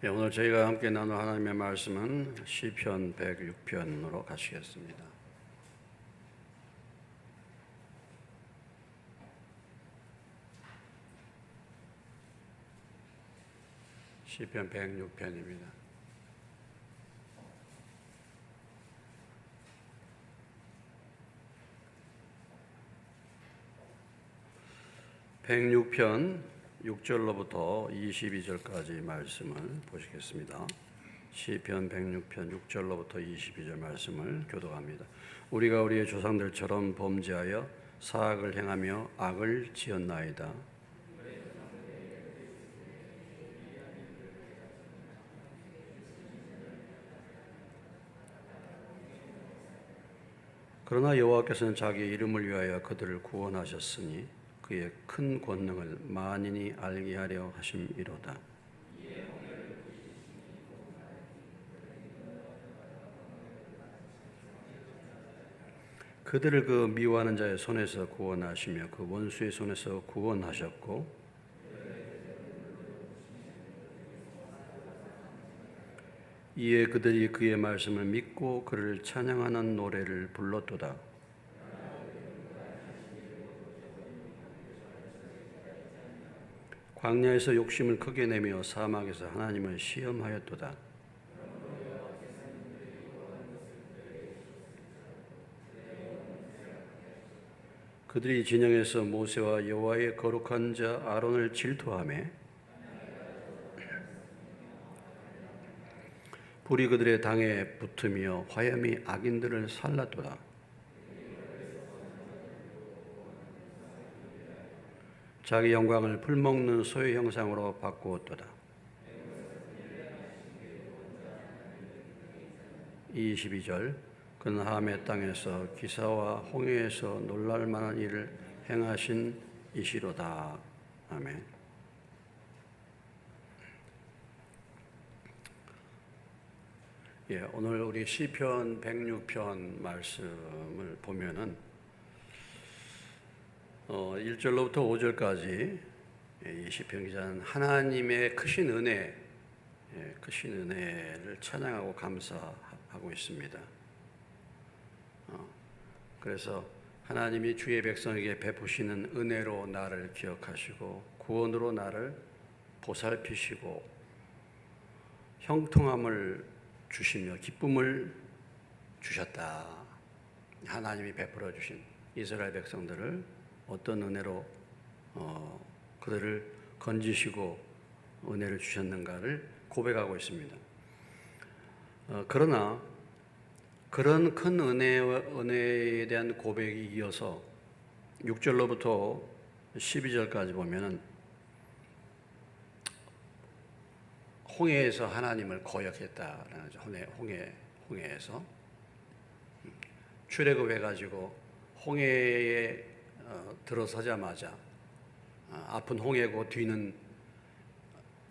네, 오늘 저희가 함께 나눌 하나님의 말씀은 시편 106편으로 가시겠습니다. 시편 106편입니다. (106편) 6절로부터 22절까지 말씀을 보시겠습니다. 시편 106편 6절로부터 22절 말씀을 교독합니다. 우리가 우리의 조상들처럼 범죄하여 사악을 행하며 악을 지었나이다. 그러나 여호와께서는 자기 이름을 위하여 그들을 구원하셨으니 그의 큰 권능을 만인이 알게 하려 하심이로다. 그들을 그 미워하는 자의 손에서 구원하시며 그 원수의 손에서 구원하셨고 이에 그들이 그의 말씀을 믿고 그를 찬양하는 노래를 불렀도다. 광야에서 욕심을 크게 내며 사막에서 하나님을 시험하였도다. 그들이 진영에서 모세와 여호와의 거룩한 자 아론을 질투하며 불이 그들의 당에 붙으며 화염이 악인들을 살랐도다. 자기 영광을 풀먹는 소의 형상으로 바꾸었도다. 22절 그는 함의 땅에서 기사와 홍해에서 놀랄 만한 일을 행하신 이시로다. 아멘. 예, 오늘 우리 시편 106편 말씀을 보면은 어, 1절로부터 5절까지 예, 이 시편 기자는 하나님의 크신 은혜, 예, 크신 은혜를 찬양하고 감사하고 있습니다. 어, 그래서 하나님이 주의 백성에게 베푸시는 은혜로 나를 기억하시고 구원으로 나를 보살피시고 형통함을 주시며 기쁨을 주셨다. 하나님이 베풀어 주신 이스라엘 백성들을 어떤 은혜로 어, 그들을 건지시고 은혜를 주셨는가를 고백하고 있습니다. 어, 그러나 그런 큰 은혜, 은혜에 대한 고백이 이어서 6절로부터 12절까지 보면은 홍해에서 하나님을 거역했다라는 거죠. 홍해, 홍해, 홍해에서 출애굽해 가지고 홍해에 어, 들어서자마자 어, 아픈 홍해고 뒤는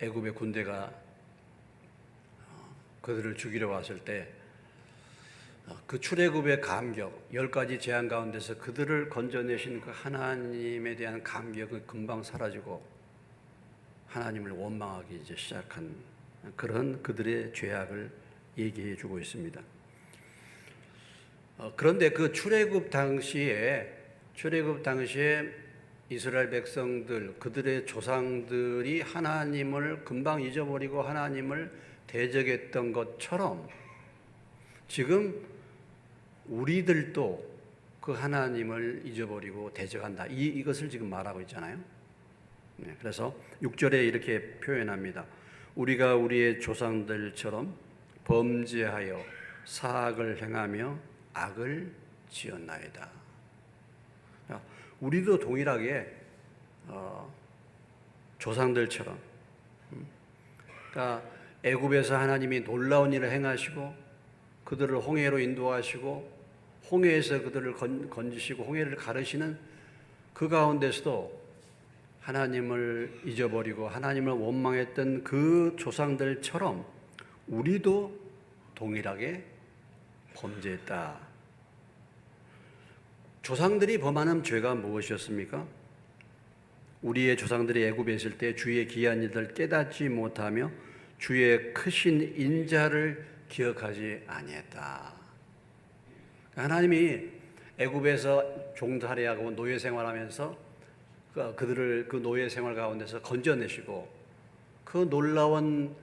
애굽의 군대가 어, 그들을 죽이려 왔을 때 그 출애굽의 감격, 열 가지 재앙 가운데서 그들을 건져내신 그 하나님에 대한 감격은 금방 사라지고 하나님을 원망하기 이제 시작한 그런 그들의 죄악을 얘기해 주고 있습니다. 어, 그런데 그 출애굽 당시에 출애굽 당시에 이스라엘 백성들 그들의 조상들이 하나님을 금방 잊어버리고 하나님을 대적했던 것처럼 지금 우리들도 그 하나님을 잊어버리고 대적한다. 이, 이것을 지금 말하고 있잖아요. 네, 그래서 6절에 이렇게 표현합니다. 우리가 우리의 조상들처럼 범죄하여 사악을 행하며 악을 지었나이다. 우리도 동일하게 어, 조상들처럼, 음, 그러니까 애굽에서 하나님이 놀라운 일을 행하시고 그들을 홍해로 인도하시고 홍해에서 그들을 건, 건지시고 홍해를 가르시는 그 가운데서도 하나님을 잊어버리고 하나님을 원망했던 그 조상들처럼 우리도 동일하게 범죄했다. 조상들이 범하는 죄가 무엇이었습니까? 우리의 조상들이 애굽에 있을 때 주의 기한 일들 깨닫지 못하며 주의 크신 인자를 기억하지 아니했다. 하나님이 애굽에서 종살이하고 노예 생활하면서 그- 그들을 그 노예 생활 가운데서 건져내시고 그 놀라운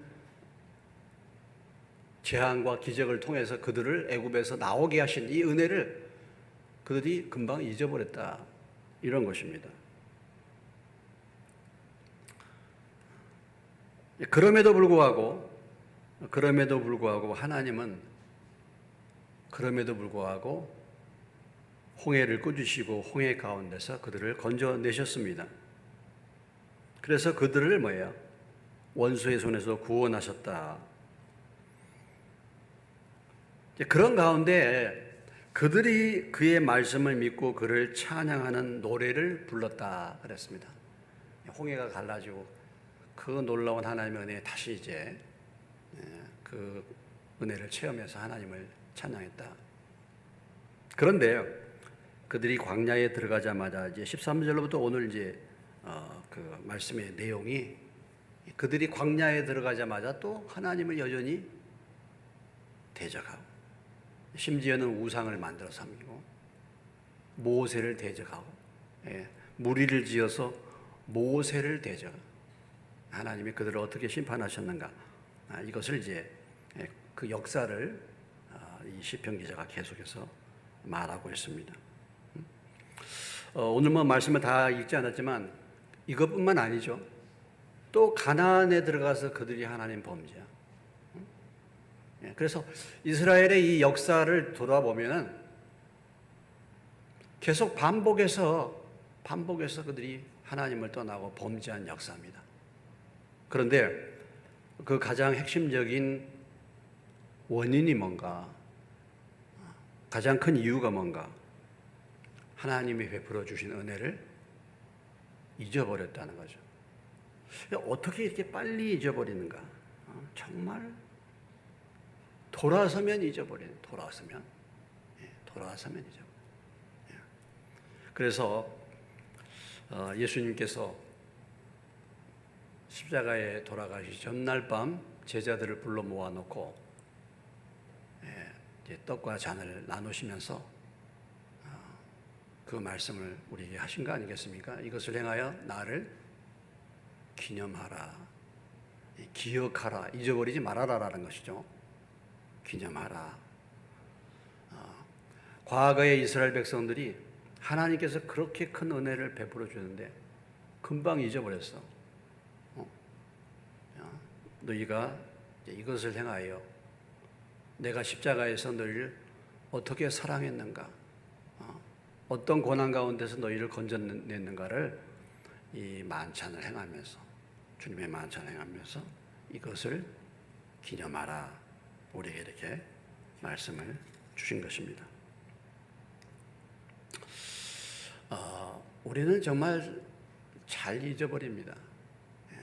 재앙과 기적을 통해서 그들을 애굽에서 나오게 하신 이 은혜를 그들이 금방 잊어버렸다 이런 것입니다. 그럼에도 불구하고 그럼에도 불구하고 하나님은 그럼에도 불구하고 홍해를 꾸짖으시고 홍해 가운데서 그들을 건져내셨습니다. 그래서 그들을 뭐예요? 원수의 손에서 구원하셨다. 그런 가운데 그들이 그의 말씀을 믿고 그를 찬양하는 노래를 불렀다 그랬습니다. 홍해가 갈라지고 그 놀라운 하나님의 은혜에 다시 이제 예, 그 은혜를 체험해서 하나님을 찬양했다. 그런데요, 그들이 광야에 들어가자마자 이제 13절로부터 오늘 이제 어, 그 말씀의 내용이 그들이 광야에 들어가자마자 또 하나님을 여전히 대적하고 심지어는 우상을 만들어 섬기고 모세를 대적하고 예, 무리를 지어서 모세를 대적 하나님이 그들을 어떻게 심판하셨는가 아, 이것을 이제 예, 그 역사를 아, 이 시편 기자가 계속해서 말하고 있습니다. 음? 어, 오늘 뭐 말씀을 다 읽지 않았지만 이것뿐만 아니죠. 또 가나안에 들어가서 그들이 하나님 범죄야. 예, 그래서 이스라엘의 이 역사를 돌아보면은 계속 반복해서 반복해서 그들이 하나님을 떠나고 범죄한 역사입니다. 그런데 그 가장 핵심적인 원인이 뭔가? 가장 큰 이유가 뭔가? 하나님이 베풀어 주신 은혜를 잊어버렸다는 거죠. 어떻게 이렇게 빨리 잊어버리는가? 어, 정말 돌아서면 잊어버리는 돌아서면 예, 돌아서면 잊어. 예. 그래서 어, 예수님께서 십자가에 돌아가시 전날 밤 제자들을 불러 모아놓고 예, 떡과 잔을 나누시면서 어, 그 말씀을 우리에게 하신 거 아니겠습니까? 이것을 행하여 나를 기념하라, 예, 기억하라, 잊어버리지 말아라라는 것이죠. 기념하라. 어, 과거의 이스라엘 백성들이 하나님께서 그렇게 큰 은혜를 베풀어 주는데 금방 잊어버렸어. 어? 어, 너희가 이것을 행하여 내가 십자가에서 너희를 어떻게 사랑했는가, 어? 어떤 고난 가운데서 너희를 건져냈는가를 이 만찬을 행하면서 주님의 만찬을 행하면서 이것을 기념하라. 우리에게 이렇게 말씀을 주신 것입니다. 어, 우리는 정말 잘 잊어버립니다. 예,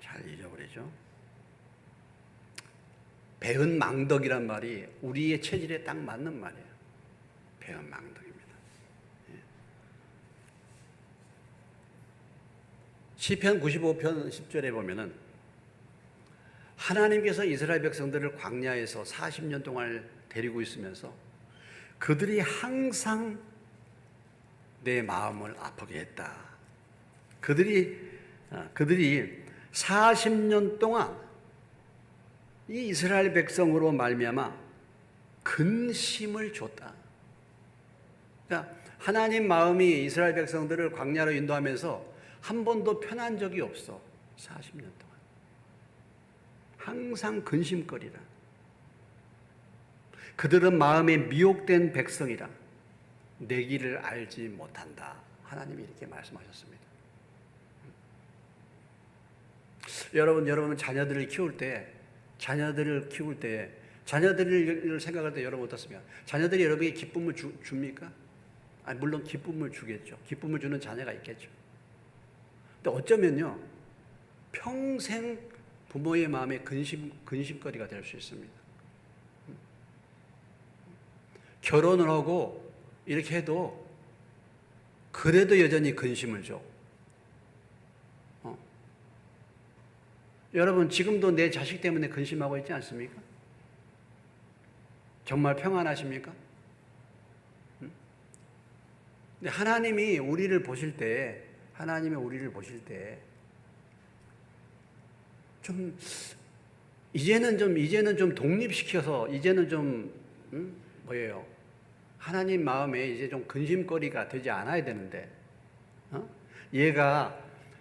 잘 잊어버리죠. 배은 망덕이란 말이 우리의 체질에 딱 맞는 말이에요. 배은 망덕입니다. 예. 시편 95편 10절에 보면은 하나님께서 이스라엘 백성들을 광야에서 40년 동안 데리고 있으면서 그들이 항상 내 마음을 아프게 했다. 그들이 아, 그들이 40년 동안 이 이스라엘 백성으로 말미암아 근심을 줬다. 그러니까 하나님 마음이 이스라엘 백성들을 광야로 인도하면서 한 번도 편한 적이 없어. 40년 동안. 항상 근심거리라. 그들은 마음에 미혹된 백성이라. 내 길을 알지 못한다. 하나님이 이렇게 말씀하셨습니다. 여러분, 여러분 자녀들을 키울 때, 자녀들을 키울 때, 자녀들을 생각할 때 여러분 어떻습니까? 자녀들이 여러분에게 기쁨을 주, 줍니까? 아니, 물론 기쁨을 주겠죠. 기쁨을 주는 자녀가 있겠죠. 근데 어쩌면요, 평생 부모의 마음에 근심, 근심거리가 될 수 있습니다. 결혼을 하고 이렇게 해도 그래도 여전히 근심을 줘. 어. 여러분 지금도 내 자식 때문에 근심하고 있지 않습니까? 정말 평안하십니까? 하나님이 우리를 보실 때 하나님이 우리를 보실 때 좀 이제는 좀 이제는 좀 독립시켜서 이제는 좀 음? 뭐예요? 하나님 마음에 이제 좀 근심거리가 되지 않아야 되는데 어? 얘가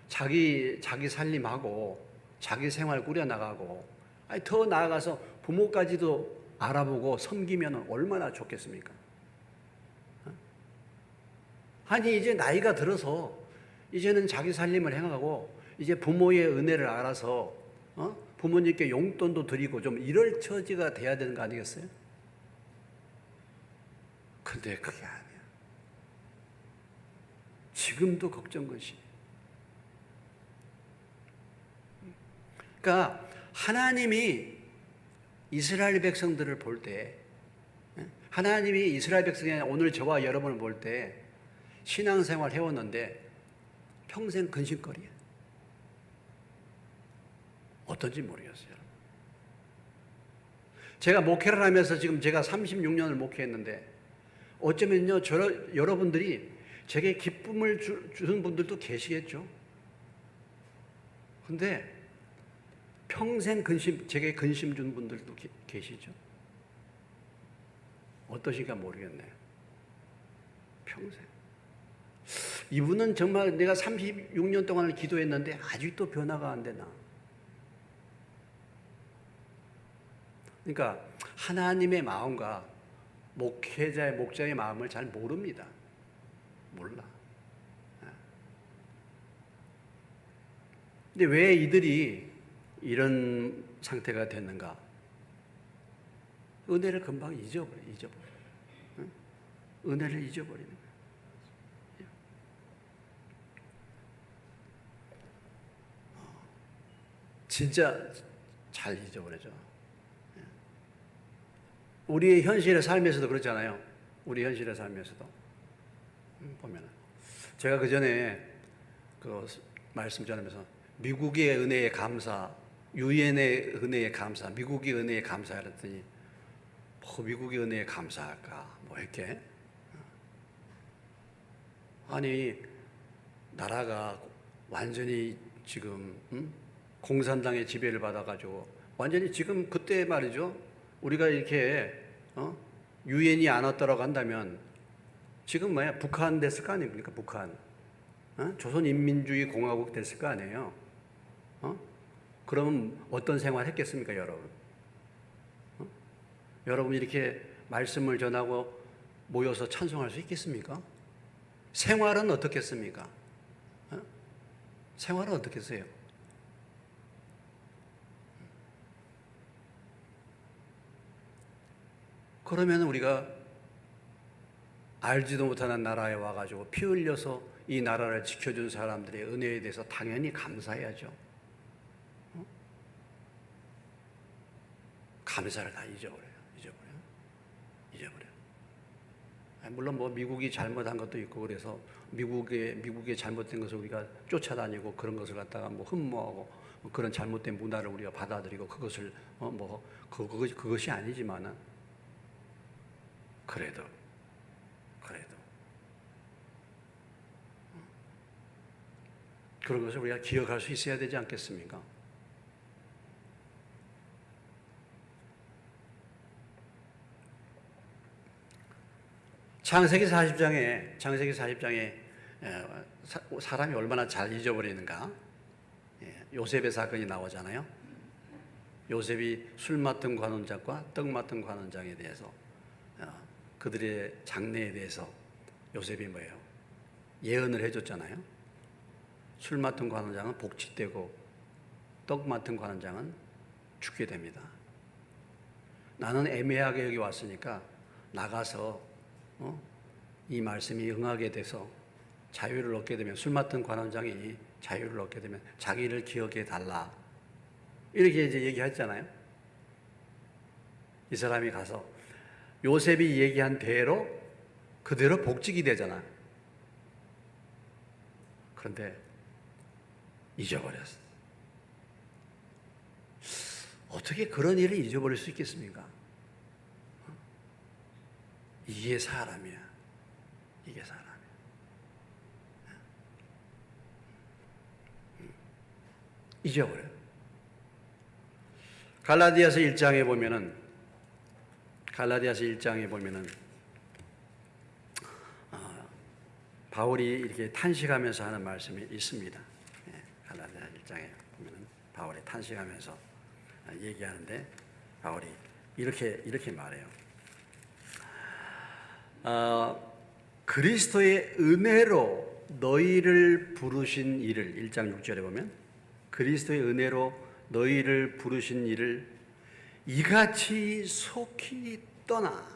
자기 자기 살림하고 자기 생활 꾸려 나가고 아니 더 나아가서 부모까지도 알아보고 섬기면 얼마나 좋겠습니까? 어? 아니 이제 나이가 들어서 이제는 자기 살림을 행하고 이제 부모의 은혜를 알아서 어? 부모님께 용돈도 드리고 좀 이럴 처지가 돼야 되는 거 아니겠어요? 근데 그게 아니야. 지금도 걱정 것이. 그러니까 하나님이 이스라엘 백성들을 볼 때, 하나님이 이스라엘 백성이 오늘 저와 여러분을 볼 때 신앙생활 해왔는데 평생 근심거리야. 어떤지 모르겠어요. 제가 목회를 하면서 지금 제가 36년을 목회했는데 어쩌면요, 저, 여러분들이 제게 기쁨을 주, 주는 분들도 계시겠죠. 근데 평생 근심, 제게 근심 준 분들도 게, 계시죠. 어떠신가 모르겠네요. 평생. 이분은 정말 내가 36년 동안을 기도했는데 아직도 변화가 안 되나. 그러니까 하나님의 마음과 목회자의 목자의 마음을 잘 모릅니다. 몰라. 예. 근데 왜 이들이 이런 상태가 됐는가? 은혜를 금방 잊어버려, 잊어버려. 응? 은혜를 잊어버리는 거야. 어. 진짜 잘 잊어버려져. 우리의 현실의 삶에서도 그렇잖아요. 우리 현실의 삶에서도 음, 보면 제가 그 전에 그 말씀 전하면서 미국의 은혜에 감사, 유엔의 은혜에 감사, 미국의 은혜에 감사했더니 뭐 미국의 은혜에 감사할까 뭐 이렇게 아니 나라가 완전히 지금 음? 공산당의 지배를 받아가지고 완전히 지금 그때 말이죠. 우리가 이렇게 어? 유엔이 안 왔다라고 한다면 지금 뭐야 북한 됐을 거 아닙니까 북한 어? 조선인민주의 공화국 됐을 거 아니에요 어? 그러면 어떤 생활 했겠습니까 여러분 어? 여러분 이렇게 말씀을 전하고 모여서 찬송할 수 있겠습니까 생활은 어떻겠습니까 어? 생활은 어떻겠어요 그러면 우리가 알지도 못하는 나라에 와가지고 피 흘려서 이 나라를 지켜준 사람들의 은혜에 대해서 당연히 감사해야죠. 어? 감사를 다 잊어버려요. 잊어버려요. 잊어버려요. 물론 뭐 미국이 잘못한 것도 있고 그래서 미국의 미국의 잘못된 것을 우리가 쫓아다니고 그런 것을 갖다가 뭐 흠모하고 뭐 그런 잘못된 문화를 우리가 받아들이고 그것을 어뭐 그것 그것이 아니지만은 그래도 그래도 그런 것을 우리가 기억할 수 있어야 되지 않겠습니까? 창세기 40장에 창세기 40장에 사람이 얼마나 잘 잊어버리는가? 예, 요셉의 사건이 나오잖아요. 요셉이 술 맡은 관원장과 떡 맡은 관원장에 대해서 어, 그들의 장래에 대해서 요셉이 뭐예요? 예언을 해줬잖아요. 술 맡은 관원장은 복직되고 떡 맡은 관원장은 죽게 됩니다. 나는 애매하게 여기 왔으니까 나가서 어? 이 말씀이 응하게 돼서 자유를 얻게 되면 술 맡은 관원장이 자유를 얻게 되면 자기를 기억해 달라 이렇게 이제 얘기했잖아요. 이 사람이 가서 요셉이 얘기한 대로 그대로 복직이 되잖아. 그런데 잊어버렸어. 어떻게 그런 일을 잊어버릴 수 있겠습니까? 이게 사람이야. 이게 사람이야. 잊어버려. 갈라디아서 1장에 보면은 갈라디아서 1장에 보면은 아, 바울이 이렇게 탄식하면서 하는 말씀이 있습니다. 예, 갈라디아 1장에 보면은 바울이 탄식하면서 얘기하는데 바울이 이렇게 이렇게 말해요. 어, 그리스도의 은혜로 너희를 부르신 이를 1장 6절에 보면 그리스도의 은혜로 너희를 부르신 이를 이같이 속히 떠나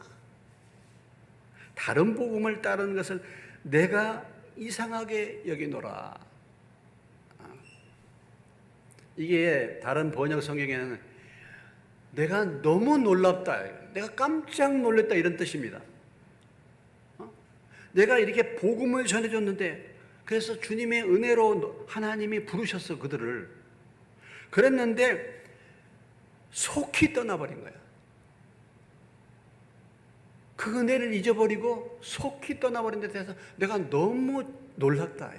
다른 복음을 따르는 것을 내가 이상하게 여기노라. 아. 이게 다른 번역 성경에는 내가 너무 놀랍다, 내가 깜짝 놀랐다 이런 뜻입니다. 어? 내가 이렇게 복음을 전해줬는데 그래서 주님의 은혜로 하나님이 부르셨어 그들을 그랬는데 속히 떠나버린 거야. 그 은혜를 잊어버리고 속히 떠나버린 데 대해서 내가 너무 놀랐다.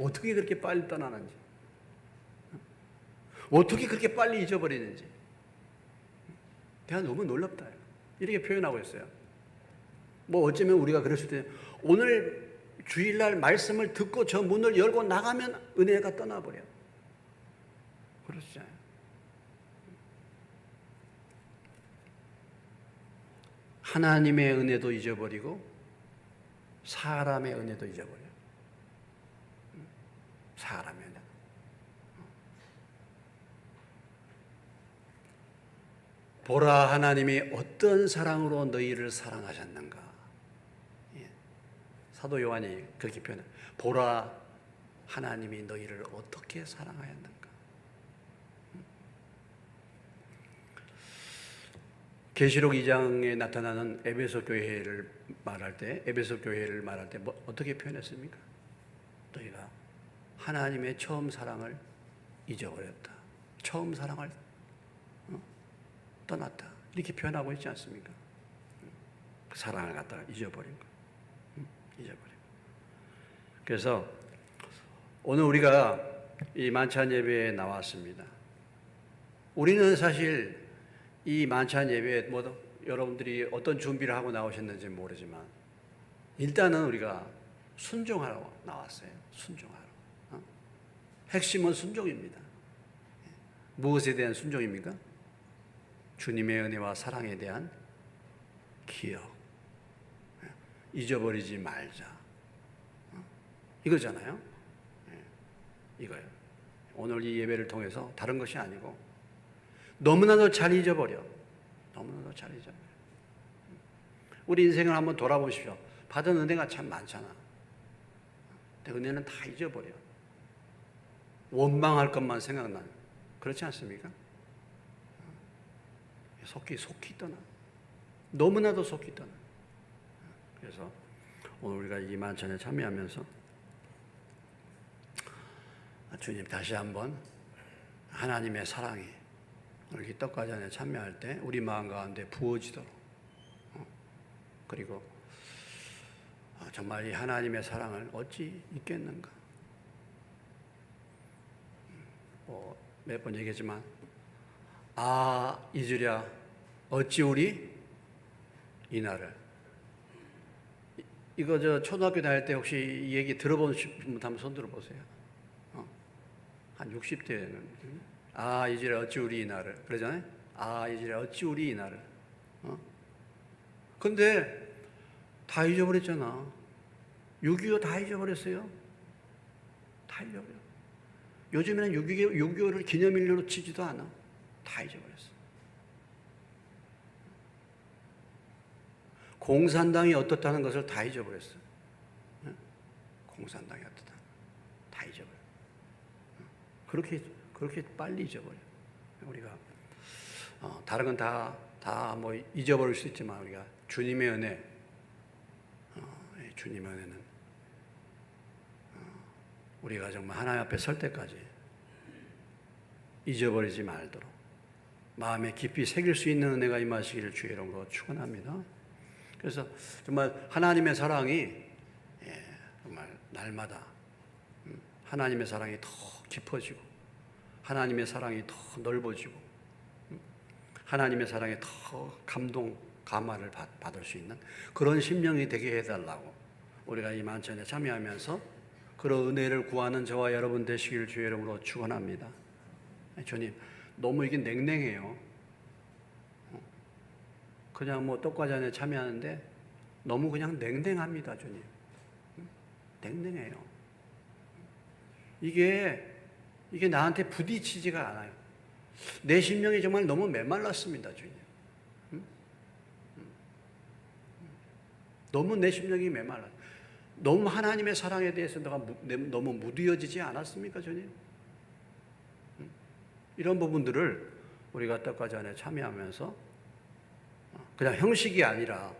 어떻게 그렇게 빨리 떠나는지, 어떻게 그렇게 빨리 잊어버리는지, 내가 너무 놀랍다 이렇게 표현하고 있어요. 뭐 어쩌면 우리가 그럴 수도 있어요. 오늘 주일날 말씀을 듣고 저 문을 열고 나가면 은혜가 떠나버려. 그렇잖아요. 하나님의 은혜도 잊어버리고 사람의 은혜도 잊어버려. 사람의 은혜. 보라 하나님이 어떤 사랑으로 너희를 사랑하셨는가. 예. 사도 요한이 그렇게 표현해. 보라 하나님이 너희를 어떻게 사랑하였는가. 계시록 2장에 나타나는 에베소 교회를 말할 때 에베소 교회를 말할 때 뭐, 어떻게 표현했습니까? 너희가 하나님의 처음 사랑을 잊어버렸다. 처음 사랑을 어? 떠났다. 이렇게 표현하고 있지 않습니까? 그 사랑을 갖다가 잊어버린 거. 잊어버린 거. 그래서 오늘 우리가 이 만찬 예배에 나왔습니다. 우리는 사실 이 만찬 예배에 뭐 여러분들이 어떤 준비를 하고 나오셨는지 모르지만 일단은 우리가 순종하러 나왔어요. 순종하러. 어? 핵심은 순종입니다. 무엇에 대한 순종입니까? 주님의 은혜와 사랑에 대한 기억. 잊어버리지 말자. 어? 이거잖아요. 이거예요. 오늘 이 예배를 통해서 다른 것이 아니고 너무나도 잘 잊어버려. 너무나도 잘 잊어버려. 우리 인생을 한번 돌아보십시오. 받은 은혜가 참 많잖아. 근데 은혜는 다 잊어버려. 원망할 것만 생각나. 그렇지 않습니까? 속히 속히 떠나. 너무나도 속히 떠나. 그래서 오늘 우리가 이 만찬에 참여하면서 주님 다시 한번 하나님의 사랑이 이 떡과잔에 참여할 때 우리 마음 가운데 부어지도록. 어? 그리고 어, 정말 이 하나님의 사랑을 어찌 잊겠는가? 뭐 몇 번 얘기했지만 아 잊으랴 어찌 우리 이날을? 이- 이거 저 초등학교 다닐 때 혹시 이 얘기 들어본 분 한번 손 들어보세요. 어? 한 60대는 아 이제 어찌 우리 이날을 그러잖아요. 아 이제 어찌 우리 이날을. 어? 근데 다 잊어버렸잖아. 6.25다 잊어버렸어요. 다 잊어버려. 요즘에는 6.25, 6.25를 기념일로 치지도 않아. 다 잊어버렸어. 공산당이 어떻다는 것을 다 잊어버렸어. 어? 공산당이 어떻다. 다 잊어버려. 어? 그렇게 그렇게 빨리 잊어버려. 우리가 어, 다른 건 다 다 뭐 잊어버릴 수 있지만 우리가 주님의 은혜, 어, 주님의 은혜는 어, 우리가 정말 하나님 앞에 설 때까지 잊어버리지 말도록 마음에 깊이 새길 수 있는 은혜가 임하시기를 주의 이름으로 축원합니다. 그래서 정말 하나님의 사랑이 예, 정말 날마다 음, 하나님의 사랑이 더 깊어지고 하나님의 사랑이 더 넓어지고 음, 하나님의 사랑에 더 감동 감화를 받- 받을 수 있는 그런 심령이 되게 해달라고 우리가 이 만찬에 참여하면서 그런 은혜를 구하는 저와 여러분 되시길 주의 이름으로 축원합니다. 주님 너무 이게 냉랭해요. 그냥 뭐 떡과잔에 참여하는데 너무 그냥 냉랭합니다, 주님. 냉랭해요. 이게 이게 나한테 부딪히지가 않아요. 내 심령이 정말 너무 메말랐습니다, 주님. 음? 음. 너무 내 심령이 메말라. 너무 하나님의 사랑에 대해서 내가 무- 내- 너무 무디어지지 않았습니까, 주님? 음? 이런 부분들을 우리가 떡과잔에 참여하면서 그냥 형식이 아니라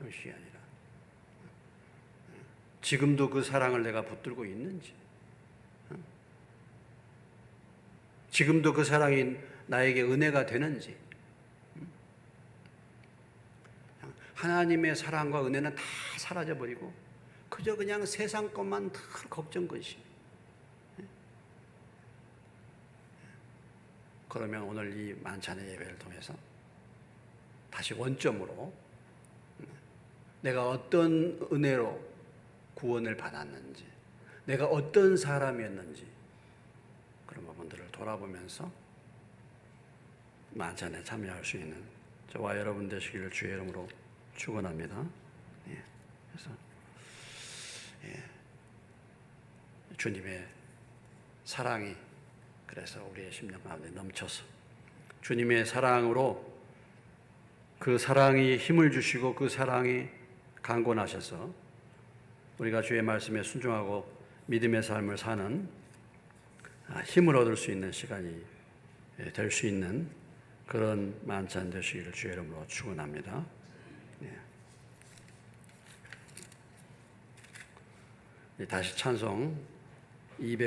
형식이 아니라 지금도 그 사랑을 내가 붙들고 있는지 지금도 그 사랑이 나에게 은혜가 되는지. 하나님의 사랑과 은혜는 다 사라져 버리고 그저 그냥 세상 것만 다 걱정 근심. 그러면 오늘 이 만찬의 예배를 통해서 다시 원점으로 내가 어떤 은혜로 구원을 받았는지, 내가 어떤 사람이었는지 돌아보면서 만찬에 참여할 수 있는 저와 여러분 되시기를 주의 이름으로 축원합니다. 예. 그래서 예. 주님의 사랑이 그래서 우리의 심령 가운데 넘쳐서 주님의 사랑으로 그 사랑이 힘을 주시고 그 사랑이 강권하셔서 우리가 주의 말씀에 순종하고 믿음의 삶을 사는 아, 힘을 얻을 수 있는 시간이 예, 될수 있는 그런 만찬 되시기를 주의 이름으로 축원합니다. 예. 다시 찬송 200